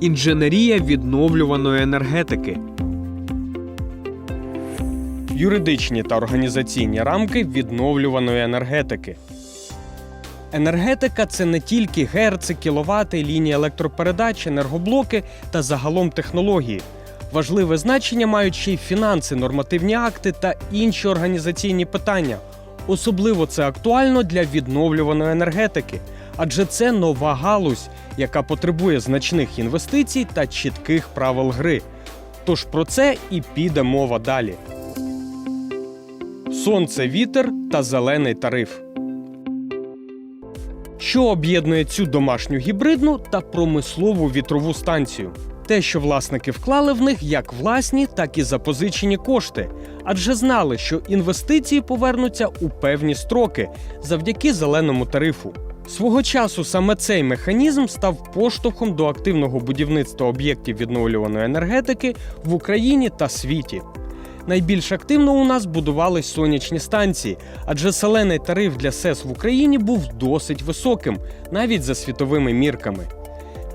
Інженерія відновлюваної енергетики. Юридичні та організаційні рамки відновлюваної енергетики. Енергетика це не тільки герци, кіловати, лінії електропередач, енергоблоки та загалом технології. Важливе значення мають ще й фінанси, нормативні акти та інші організаційні питання. Особливо це актуально для відновлюваної енергетики, адже це нова галузь, яка потребує значних інвестицій та чітких правил гри. Тож про це і піде мова далі. Сонце, вітер та зелений тариф. Що об'єднує цю домашню гібридну та промислову вітрову станцію? Те, що власники вклали в них як власні, так і запозичені кошти, адже знали, що інвестиції повернуться у певні строки завдяки зеленому тарифу. Свого часу саме цей механізм став поштовхом до активного будівництва об'єктів відновлюваної енергетики в Україні та світі. Найбільш активно у нас будувались сонячні станції, адже зелений тариф для СЕС в Україні був досить високим, навіть за світовими мірками.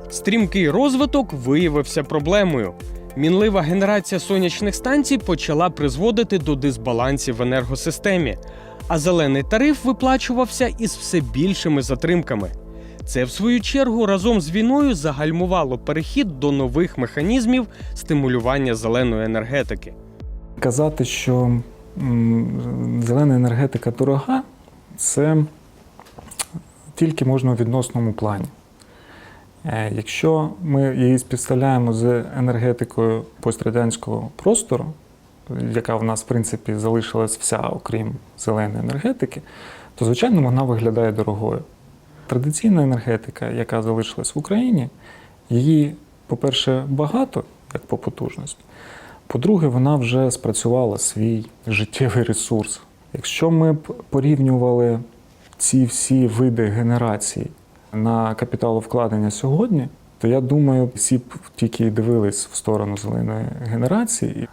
Стрімкий розвиток виявився проблемою. Мінлива генерація сонячних станцій почала призводити до дисбалансів в енергосистемі, а зелений тариф виплачувався із все більшими затримками. Це, в свою чергу, разом з війною загальмувало перехід до нових механізмів стимулювання зеленої енергетики. Казати, що зелена енергетика дорога, це тільки можна у відносному плані. Е, Якщо ми її співставляємо з енергетикою пострадянського простору, яка в нас, в принципі, залишилась вся, окрім зеленої енергетики, то, звичайно, вона виглядає дорогою. Традиційна енергетика, яка залишилась в Україні, її, по-перше, багато, як по потужності. По-друге, вона вже спрацювала свій життєвий ресурс. Якщо ми б порівнювали ці всі види генерації на капіталовкладення сьогодні, то я думаю, всі б тільки дивились в сторону зеленої генерації.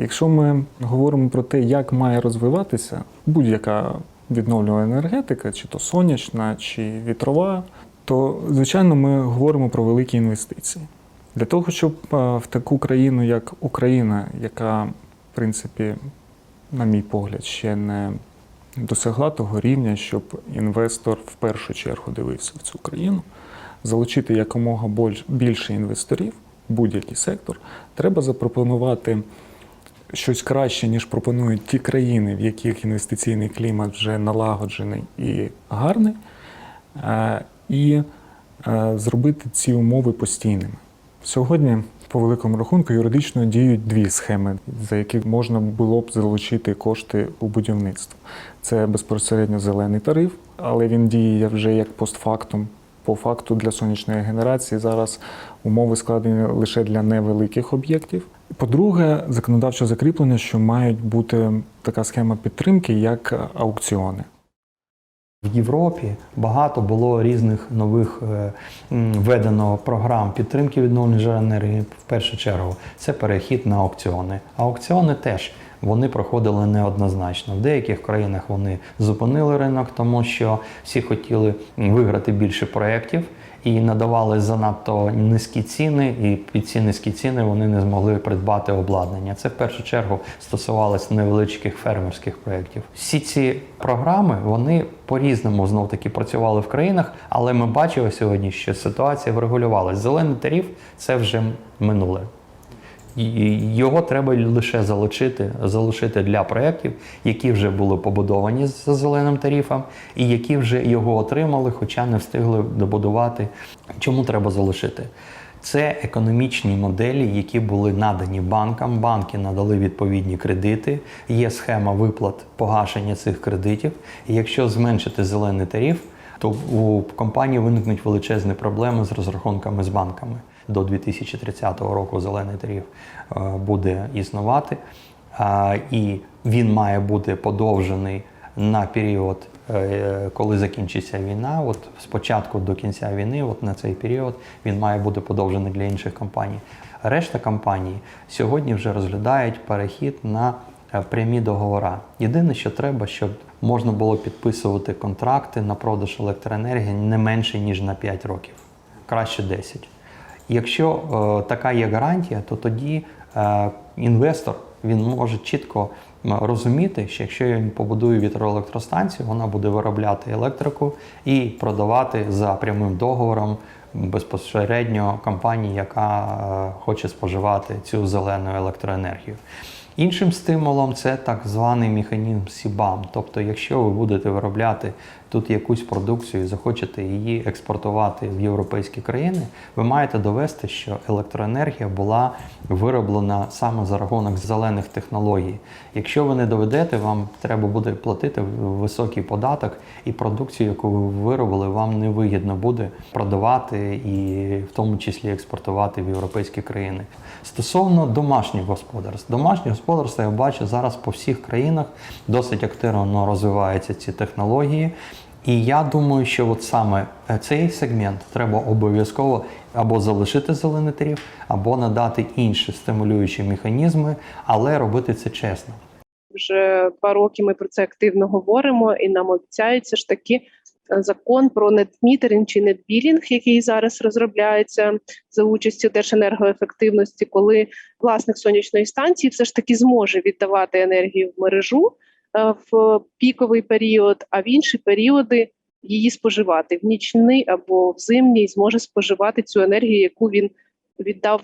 Якщо ми говоримо про те, як має розвиватися будь-яка відновлювана енергетика, чи то сонячна, чи вітрова, то звичайно ми говоримо про великі інвестиції. Для того, щоб е, в таку країну, як Україна, яка, в принципі, на мій погляд, ще не досягла того рівня, щоб інвестор в першу чергу дивився в цю країну, залучити якомога більше інвесторів, будь-який сектор, треба запропонувати щось краще, ніж пропонують ті країни, в яких інвестиційний клімат вже налагоджений і гарний, е, і е, зробити ці умови постійними. Сьогодні, по великому рахунку, юридично діють дві схеми, за які можна було б залучити кошти у будівництво. Це безпосередньо зелений тариф, але він діє вже як постфактум. По факту для сонячної генерації зараз умови складені лише для невеликих об'єктів. По-друге, законодавче закріплення, що мають бути така схема підтримки, як аукціони. В Європі багато було різних нових е, введено програм підтримки відновлення джерел енергії. В першу чергу це перехід на аукціони. Аукціони теж вони проходили неоднозначно. В деяких країнах вони зупинили ринок, тому що всі хотіли виграти більше проєктів і надавали занадто низькі ціни, і під ці низькі ціни вони не змогли придбати обладнання. Це в першу чергу стосувалося невеличких фермерських проєктів. Всі ці програми вони по-різному знов таки працювали в країнах, але ми бачили сьогодні, що ситуація врегулювалася. Зелений тариф це вже минуле. Його треба лише залучити, залучити для проєктів, які вже були побудовані за зеленим тарифом, і які вже його отримали, хоча не встигли добудувати. Чому треба залишити? Це економічні моделі, які були надані банкам. Банки надали відповідні кредити. Є схема виплат погашення цих кредитів. І якщо зменшити зелений тариф, то у компанії виникнуть величезні проблеми з розрахунками з банками. До 2030 року зелений тариф е, буде існувати, і він має бути подовжений на період е, коли закінчиться війна, от спочатку до кінця війни, от на цей період, він має бути подовжений для інших компаній. Решта компаній сьогодні вже розглядають перехід на е, прямі договори. Єдине, що треба, щоб можна було підписувати контракти на продаж електроенергії не менше ніж на 5 років, краще 10. Якщо е, така є гарантія, то тоді е, інвестор він може чітко розуміти, що якщо він побудує вітроелектростанцію, вона буде виробляти електрику і продавати за прямим договором безпосередньо компанії, яка е, хоче споживати цю зелену електроенергію. Іншим стимулом це так званий механізм СІБАМ. Тобто, якщо ви будете виробляти тут якусь продукцію і захочете її експортувати в європейські країни, ви маєте довести, що електроенергія була вироблена саме за рахунок зелених технологій. Якщо ви не доведете, вам треба буде платити високий податок, і продукцію, яку ви виробили, вам не вигідно буде продавати і в тому числі експортувати в європейські країни. Стосовно домашніх господарств, домашні господарства я бачу зараз по всіх країнах досить активно розвиваються ці технології. І я думаю, що от саме е, цей сегмент треба обов'язково або залишити зелений тариф, або надати інші стимулюючі механізми, але робити це чесно. Вже два роки ми про це активно говоримо, і нам обіцяється ж таки е, закон про нетмітеринг чи нетбілінг, який зараз розробляється за участю Держенергоефективності, коли власник сонячної станції все ж таки зможе віддавати енергію в мережу в піковий період, а в інші періоди її споживати. В нічний або в зимній зможе споживати цю енергію, яку він віддав.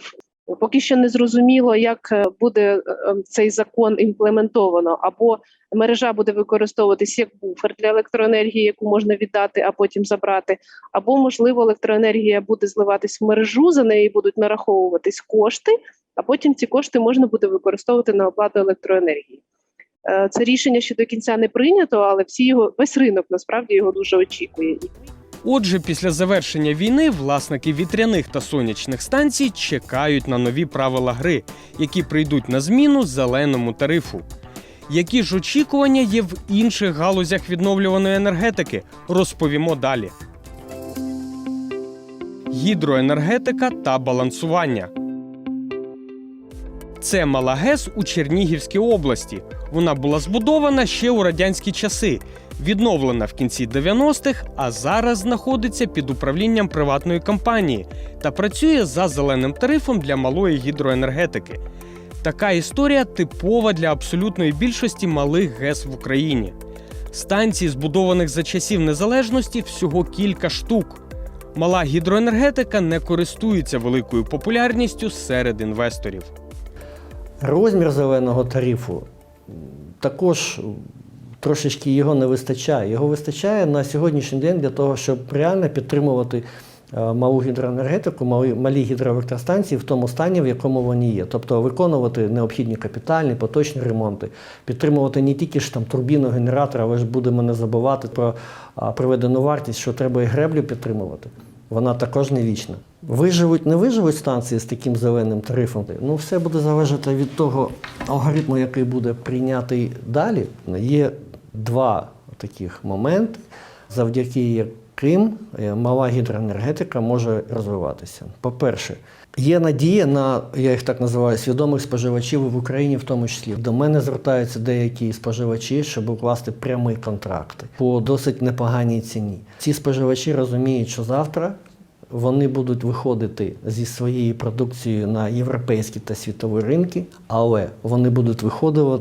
Поки що не зрозуміло, як е, буде е, цей закон імплементовано, або мережа буде використовуватись як буфер для електроенергії, яку можна віддати, а потім забрати, або можливо електроенергія буде зливатись в мережу, за неї будуть нараховуватись кошти, а потім ці кошти можна буде використовувати на оплату електроенергії. Е, Це рішення ще до кінця не прийнято, але всі його весь ринок насправді його дуже очікує. Отже, після завершення війни власники вітряних та сонячних станцій чекають на нові правила гри, які прийдуть на зміну зеленому тарифу. Які ж очікування є в інших галузях відновлюваної енергетики, розповімо далі. Гідроенергетика та балансування. Це мала ГЕС у Чернігівській області. Вона була збудована ще у радянські часи, відновлена в кінці 90-х, а зараз знаходиться під управлінням приватної компанії та працює за зеленим тарифом для малої гідроенергетики. Така історія типова для абсолютної більшості малих ГЕС в Україні. Станцій, збудованих за часів незалежності, всього кілька штук. Мала гідроенергетика не користується великою популярністю серед інвесторів. Розмір зеленого тарифу також трошечки його не вистачає. Його вистачає на сьогоднішній день для того, щоб реально підтримувати е, малу гідроенергетику, малі, малі гідроелектростанції в тому стані, в якому вони є. Тобто виконувати необхідні капітальні, поточні ремонти, підтримувати не тільки ж там турбіну, генератор, але ж будемо не забувати про приведену вартість, що треба і греблю підтримувати. Вона також не вічна. Виживуть, не виживуть станції з таким зеленим тарифом. Ну, все буде залежати від того алгоритму, який буде прийнятий далі. Є два таких моменти, завдяки яким е, мала гідроенергетика може розвиватися. По-перше, є надія на, я їх так називаю, свідомих споживачів в Україні, в тому числі. До мене звертаються деякі споживачі, щоб укласти прямі контракти по досить непоганій ціні. Ці споживачі розуміють, що завтра вони будуть виходити зі своєю продукцією на європейські та світові ринки, але вони будуть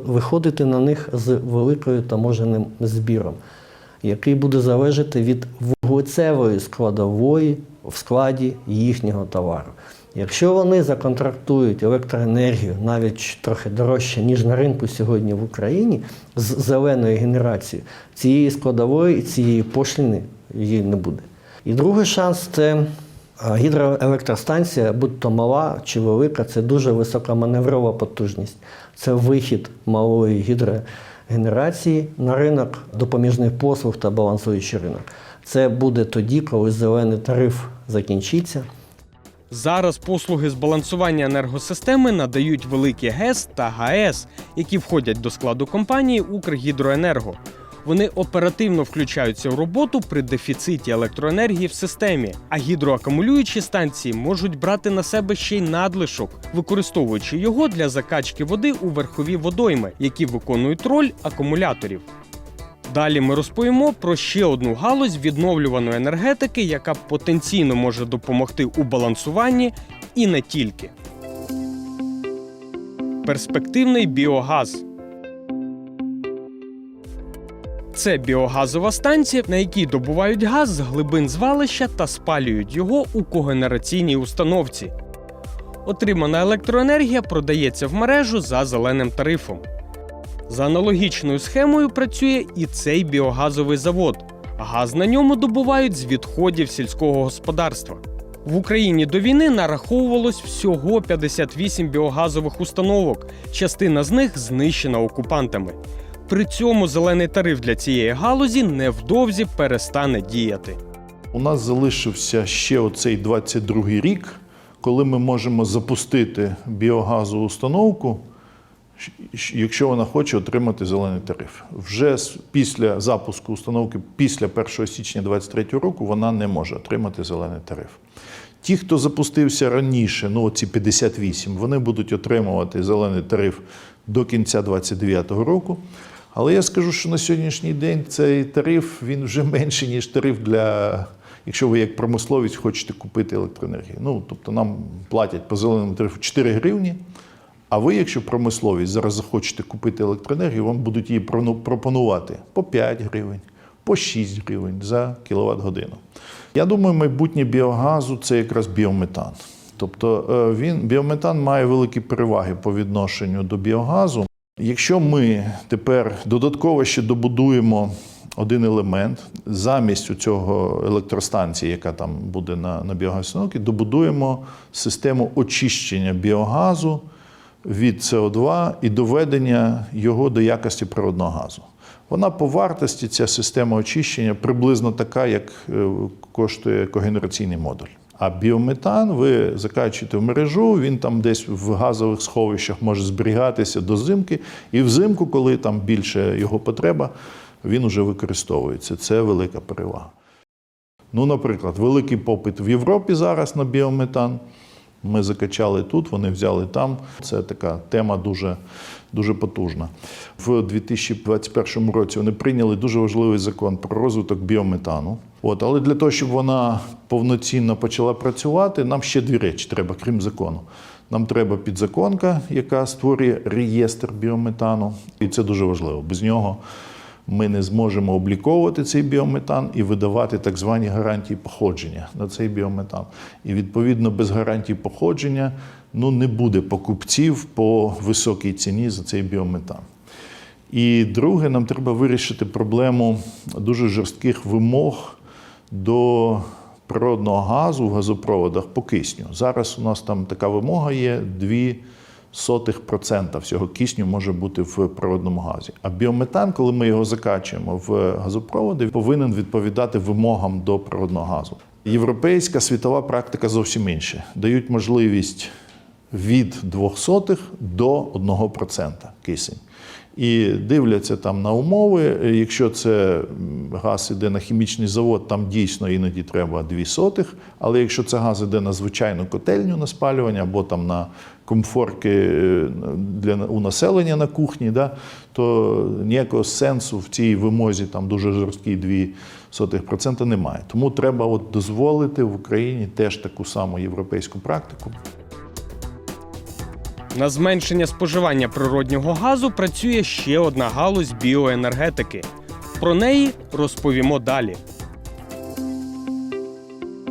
виходити, на них з великою таможеним збіром, який буде залежати від вуглецевої складової в складі їхнього товару. Якщо вони законтрактують електроенергію навіть трохи дорожче, ніж на ринку сьогодні в Україні, з зеленою генерацією, цієї складової і цієї пошліни її не буде. І другий шанс це гідроелектростанція, будь то мала чи велика, це дуже високоманеврова потужність. Це вихід малої гідрогенерації на ринок допоміжних послуг та балансуючий ринок. Це буде тоді, коли зелений тариф закінчиться. Зараз послуги з балансування енергосистеми надають великі ГЕС та ГАЕС, які входять до складу компанії Укргідроенерго. Вони оперативно включаються в роботу при дефіциті електроенергії в системі, а гідроакумулюючі станції можуть брати на себе ще й надлишок, використовуючи його для закачки води у верхові водойми, які виконують роль акумуляторів. Далі ми розповімо про ще одну галузь відновлюваної енергетики, яка потенційно може допомогти у балансуванні і не тільки. Перспективний біогаз. Це біогазова станція, на якій добувають газ з глибин звалища та спалюють його у когенераційній установці. Отримана електроенергія продається в мережу за зеленим тарифом. За аналогічною схемою працює і цей біогазовий завод. Газ на ньому добувають з відходів сільського господарства. В Україні до війни нараховувалось всього 58 біогазових установок. Частина з них знищена окупантами. При цьому зелений тариф для цієї галузі невдовзі перестане діяти. У нас залишився ще оцей 22-й рік, коли ми можемо запустити біогазову установку, якщо вона хоче отримати зелений тариф. Вже після запуску установки, після 1 січня 2023 року, вона не може отримати зелений тариф. Ті, хто запустився раніше, ну ці 58, вони будуть отримувати зелений тариф до кінця 2029 року. Але я скажу, що на сьогоднішній день цей тариф він вже менший, ніж тариф для, якщо ви як промисловець хочете купити електроенергію. Ну, тобто нам платять по зеленому тарифу 4 гривні. А ви, якщо промисловість зараз захочете купити електроенергію, вам будуть її пропонувати по 5 гривень, по 6 гривень за кіловат годину. Я думаю, майбутнє біогазу це якраз біометан. Тобто е, він біометан має великі переваги по відношенню до біогазу. Якщо ми тепер додатково ще добудуємо один елемент замість цього електростанції, яка там буде на, на біогазустановці, добудуємо систему очищення біогазу від СО2 і доведення його до якості природного газу. Вона по вартості, ця система очищення, приблизно така, як е, коштує когенераційний модуль. А біометан ви закачуєте в мережу, він там десь в газових сховищах може зберігатися до зимки, і взимку, коли там більше його потреба, він уже використовується. Це велика перевага. Ну, наприклад, великий попит в Європі зараз на біометан. Ми закачали тут, вони взяли там. Це така тема дуже, дуже потужна. В 2021 році вони прийняли дуже важливий закон про розвиток біометану. От, але для того, щоб вона повноцінно почала працювати, нам ще дві речі треба, крім закону. Нам треба підзаконка, яка створює реєстр біометану, і це дуже важливо. Без нього ми не зможемо обліковувати цей біометан і видавати так звані гарантії походження на цей біометан. І відповідно без гарантій походження ну, не буде покупців по високій ціні за цей біометан. І друге, нам треба вирішити проблему дуже жорстких вимог до природного газу в газопроводах по кисню. Зараз у нас там така вимога є 2 сотих процента всього кисню може бути в природному газі. А біометан, коли ми його закачуємо в газопроводи, повинен відповідати вимогам до природного газу. Європейська світова практика зовсім інша. Дають можливість від 200 до 1% кисень. І дивляться там на умови. Якщо це газ іде на хімічний завод, там дійсно іноді треба 2 сотих. Але якщо це газ іде на звичайну котельню на спалювання або там на комфорки е, для у населення на кухні, да, то ніякого сенсу в цій вимозі там дуже жорсткій 2 сотих процента немає. Тому треба от дозволити в Україні теж таку саму європейську практику. На зменшення споживання природнього газу працює ще одна галузь біоенергетики. Про неї розповімо далі.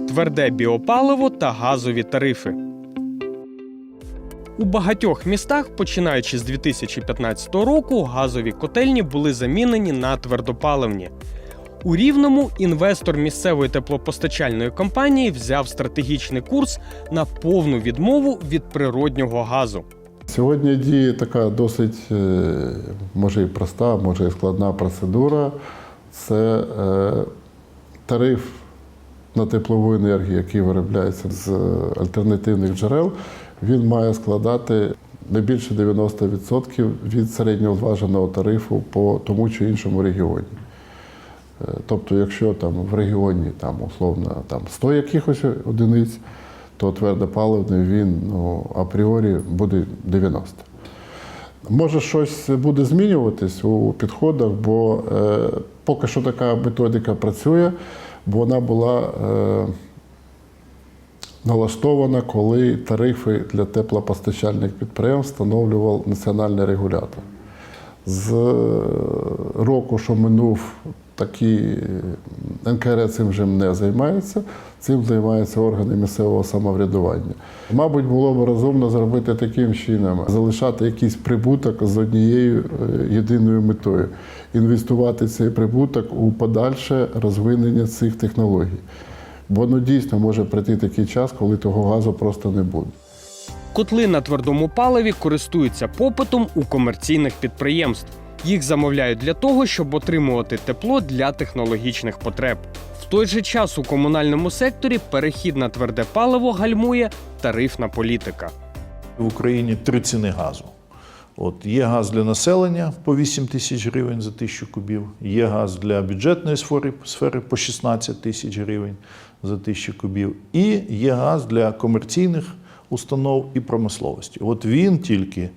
Тверде біопаливо та газові тарифи. У багатьох містах, починаючи з 2015 року, газові котельні були замінені на твердопаливні. У Рівному інвестор місцевої теплопостачальної компанії взяв стратегічний курс на повну відмову від природнього газу. Сьогодні діє така досить, е, може і проста, може і складна процедура. Це е, тариф на теплову енергію, який виробляється з альтернативних джерел, він має складати не більше 90% від середньозваженого тарифу по тому чи іншому регіоні. Тобто, якщо там в регіоні там, условно там, 100 якихось одиниць, то твердопаливний він ну, апріорі буде 90. Може, щось буде змінюватись у підходах, бо е, поки що така методика працює, бо вона була е, налаштована, коли тарифи для теплопостачальних підприємств встановлював національний регулятор. З е, року, що минув, такі е, НКР цим вже не займається, цим займаються органи місцевого самоврядування. Мабуть, було б розумно зробити таким чином, залишати якийсь прибуток з однією е, єдиною метою інвестувати цей прибуток у подальше розвинення цих технологій. Бо ну, дійсно може прийти такий час, коли того газу просто не буде. Котли на твердому паливі користуються попитом у комерційних підприємств. Їх замовляють для того, щоб отримувати тепло для технологічних потреб. В той же час у комунальному секторі перехід на тверде паливо гальмує тарифна політика. В Україні три ціни газу. От є газ для населення по 8 тисяч гривень за тисячу кубів, є газ для бюджетної сфери, сфери по 16 тисяч гривень за тисячу кубів, і є газ для комерційних установ і промисловості. От він тільки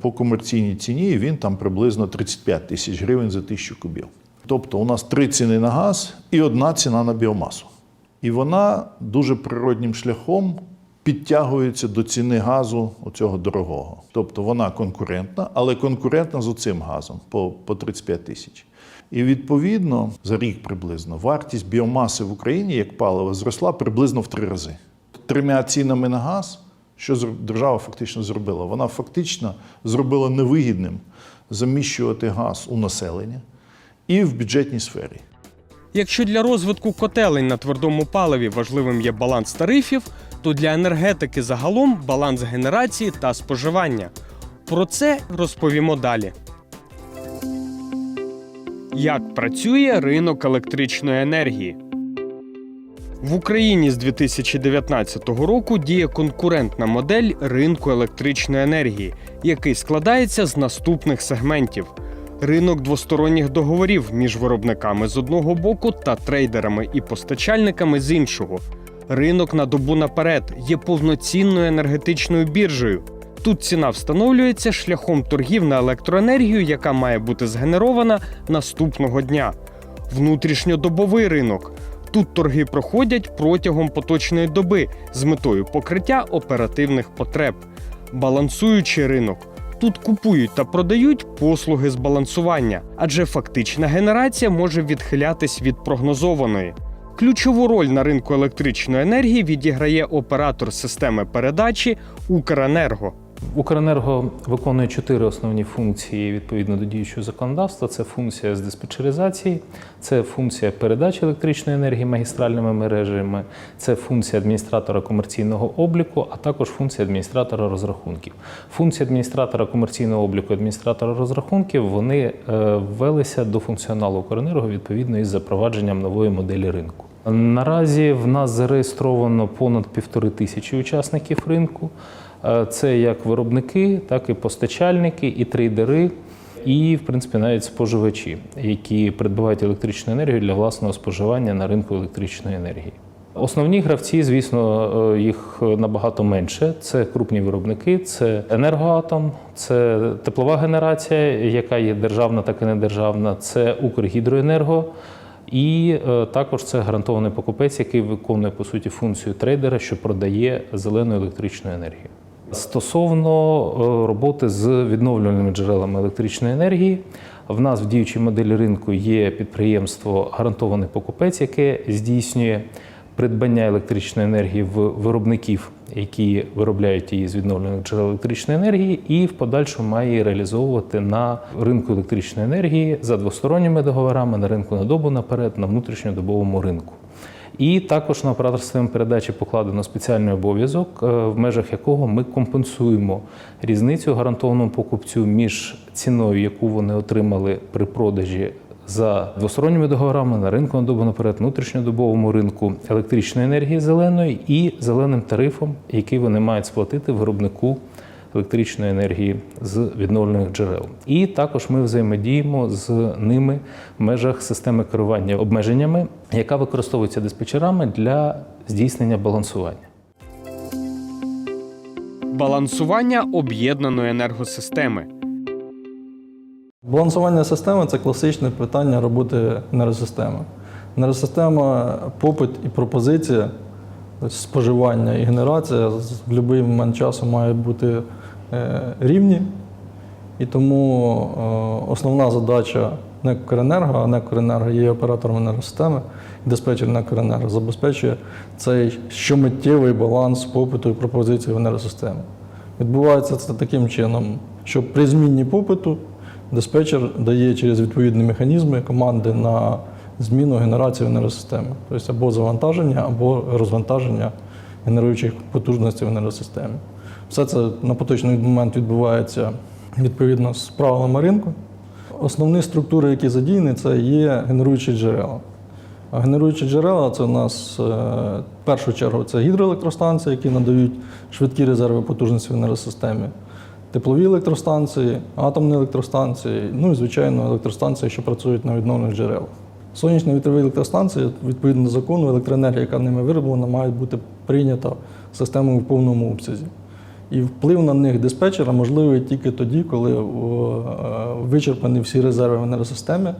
по комерційній ціні він там приблизно 35 тисяч гривень за тисячу кубів. Тобто у нас три ціни на газ і одна ціна на біомасу. І вона дуже природнім шляхом підтягується до ціни газу оцього дорогого. Тобто вона конкурентна, але конкурентна з оцим газом по, по 35 тисяч. І відповідно за рік приблизно вартість біомаси в Україні як паливо зросла приблизно в три рази. Трьома цінами на газ, що держава фактично зробила? Вона фактично зробила невигідним заміщувати газ у населення і в бюджетній сфері. Якщо для розвитку котелень на твердому паливі важливим є баланс тарифів, то для енергетики загалом баланс генерації та споживання. Про це розповімо далі. Як працює ринок електричної енергії? В Україні з 2019 року діє конкурентна модель ринку електричної енергії, який складається з наступних сегментів: ринок двосторонніх договорів між виробниками з одного боку та трейдерами і постачальниками з іншого. Ринок на добу наперед є повноцінною енергетичною біржею. Тут ціна встановлюється шляхом торгів на електроенергію, яка має бути згенерована наступного дня. Внутрішньодобовий ринок. Тут торги проходять протягом поточної доби з метою покриття оперативних потреб. Балансуючий ринок. Тут купують та продають послуги з балансування, адже фактична генерація може відхилятись від прогнозованої. Ключову роль на ринку електричної енергії відіграє оператор системи передачі Укренерго. Укренерго виконує чотири основні функції відповідно до діючого законодавства. Це функція з диспетчеризації, це функція передачі електричної енергії магістральними мережами, це функція адміністратора комерційного обліку, а також функція адміністратора розрахунків. Функції адміністратора комерційного обліку адміністратора розрахунків вони е, ввелися до функціоналу Укренерго відповідно із запровадженням нової моделі ринку. Наразі в нас зареєстровано понад півтори тисячі учасників ринку. Е, Це як виробники, так і постачальники, і трейдери, і, в принципі, навіть споживачі, які придбають електричну енергію для власного споживання на ринку електричної енергії. Основні гравці, звісно, е, їх набагато менше. Це крупні виробники, це енергоатом, це теплова генерація, яка є державна, так і недержавна, це Укргідроенерго. І е, також це гарантований покупець, який виконує по суті функцію трейдера, що продає зелену електричну енергію. Стосовно е, роботи з відновлювальними джерелами електричної енергії, в нас в діючій моделі ринку є підприємство гарантований покупець, яке здійснює придбання електричної енергії в виробників, які виробляють її з відновлювальних джерел електричної енергії, і в подальшому має її реалізовувати на ринку електричної енергії за двосторонніми договорами на ринку на добу наперед, на внутрішньодобовому ринку. І також на оператор системи передачі покладено спеціальний обов'язок, е, в межах якого ми компенсуємо різницю гарантованому покупцю між ціною, яку вони отримали при продажі за двосторонніми договорами на ринку на добу наперед, внутрішньодобовому ринку електричної енергії зеленої і зеленим тарифом, який вони мають сплатити виробнику електричної енергії з відновлених джерел. І також ми взаємодіємо з ними в межах системи керування обмеженнями, яка використовується диспетчерами для здійснення балансування. Балансування об'єднаної енергосистеми. Балансування системи це класичне питання роботи енергосистеми. Енергосистема, попит і пропозиція, споживання і генерація в будь-який момент часу мають бути е, рівні. І тому е, основна задача НЕК «Укренерго», а НЕК «Укренерго» є оператором енергосистеми, і диспетчер НЕК «Укренерго» забезпечує цей щомиттєвий баланс попиту і пропозиції в енергосистемі. Відбувається це таким чином, що при зміні попиту диспетчер дає через відповідні механізми команди на зміну генерації енергосистеми, тобто або завантаження, або розвантаження генеруючих потужностей в енергосистемі. Все це на поточний момент відбувається відповідно з правилами ринку. Основні структури, які задіяні, це є генеруючі джерела. А генеруючі джерела це у нас е, в першу чергу це гідроелектростанції, які надають швидкі резерви потужності в енергосистемі, теплові електростанції, атомні електростанції, ну і, звичайно, електростанції, що працюють на відновлених джерелах. Сонячні вітрові електростанції, відповідно до закону, електроенергія, яка ними вироблена, має бути прийнята системою в повному обсязі. І вплив на них диспетчера можливий тільки тоді, коли е, вичерпані всі резерви в енергосистемі,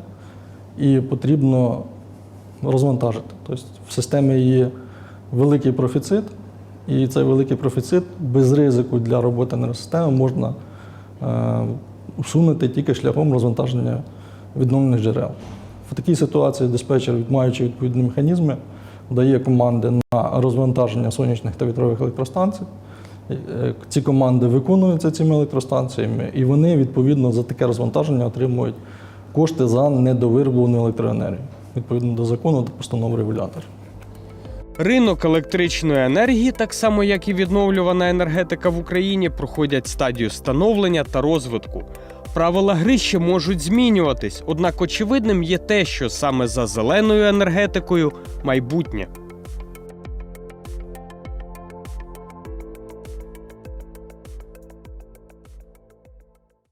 і потрібно розвантажити. Тобто в системі є великий профіцит, і цей великий профіцит без ризику для роботи енергосистеми можна е, усунути тільки шляхом розвантаження відновлених джерел. В такій ситуації диспетчер, маючи відповідні механізми, дає команди на розвантаження сонячних та вітрових електростанцій. Е, Ці команди виконуються цими електростанціями, і вони відповідно за таке розвантаження отримують кошти за недовироблену електроенергію відповідно до закону та постанов регулятора. Ринок електричної енергії, так само як і відновлювана енергетика в Україні, проходять стадію становлення та розвитку. Правила гри ще можуть змінюватись, однак очевидним є те, що саме за зеленою енергетикою майбутнє.